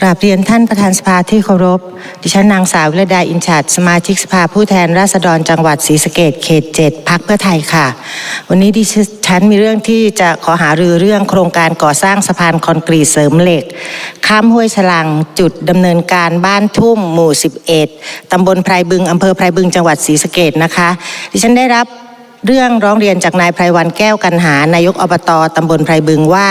กราบเรียนท่านประธานสภาที่เคารพ ดิฉันนางสาววิรดาอินชัดสมาชิกสภาผู้แทนราษฎรจังหวัดศรีสะเกดเขตเจ็ดพักเพื่อไทยค่ะ วันนี้ดิฉันมีเรื่องที่จะขอหารือเรื่องโครงการก่อสร้างสะพานคอนกรีตเสริมเหล็ก ข้ามห้วยฉลังจุดดำเนินการบ้านทุ่มหมู่ 11ตำบลไพรบึงอำเภอไพรบึงจังหวัดศรีสะเกดนะคะ ดิฉันได้รับเรื่องร้องเรียนจากนายไพรวันแก้วกันหานายกอบตตำบลไพรบึงว่า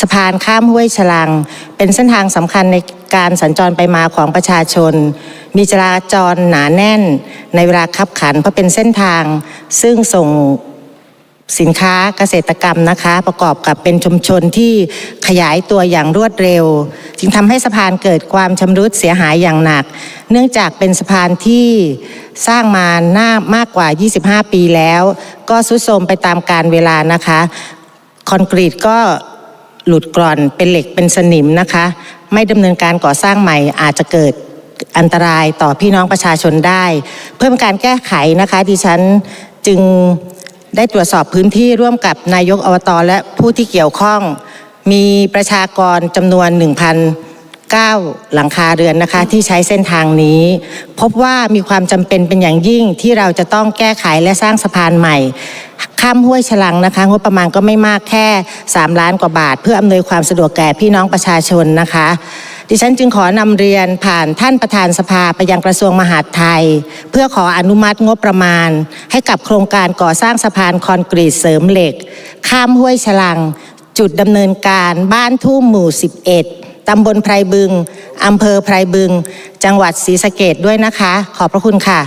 สะพานข้ามห้วยฉลัง เป็นเส้นทางสำคัญในการสัญจรไปมาของประชาชน มีจราจรหนาแน่น ในเวลาคับขัน เพราะเป็นเส้นทางซึ่งส่งสินค้าเกษตรกรรมนะคะ ประกอบกับเป็นชุมชนที่ขยายตัวอย่างรวดเร็ว จึงทำให้สะพานเกิดความชำรุดเสียหายอย่างหนัก เนื่องจากเป็นสะพานที่สร้างมาหน้ามากกว่า 25 ปีแล้ว ก็ทรุดโทรมไปตามการเวลานะคะ คอนกรีตก็ หลุดกร่อนเป็นเหล็กเป็นสนิมนะคะ ไม่ดำเนินการก่อสร้างใหม่อาจจะเกิดอันตรายต่อพี่น้องประชาชนได้ เพื่อเป็นการแก้ไขนะคะดิฉันจึงได้ตรวจสอบพื้นที่ร่วมกับนายกอบตและผู้ที่เกี่ยวข้อง มีประชากรจำนวน 1,009 หลังคาเรือนนะคะที่ใช้เส้นทางนี้ พบว่ามีความจำเป็นเป็นอย่างยิ่งที่เราจะต้องแก้ไขและสร้างสะพานใหม่ ข้ามห้วยฉลังนะคะงบประมาณก็ไม่มากแค่ 3 ล้านกว่าบาท เพื่ออำนวยความสะดวกแก่พี่น้องประชาชนนะคะ ดิฉันจึงขอนำเรียนผ่านท่านประธานสภาไปยังกระทรวงมหาดไทย เพื่อขออนุมัติงบประมาณ ให้กับโครงการก่อสร้างสะพานคอนกรีตเสริมเหล็ก ข้ามห้วยฉลัง จุดดำเนินการบ้านทุ่มหมู่ 11ตำบลไพรบึง อำเภอไพรบึง จังหวัดศรีสะเกดด้วยนะคะ ขอบพระคุณค่ะ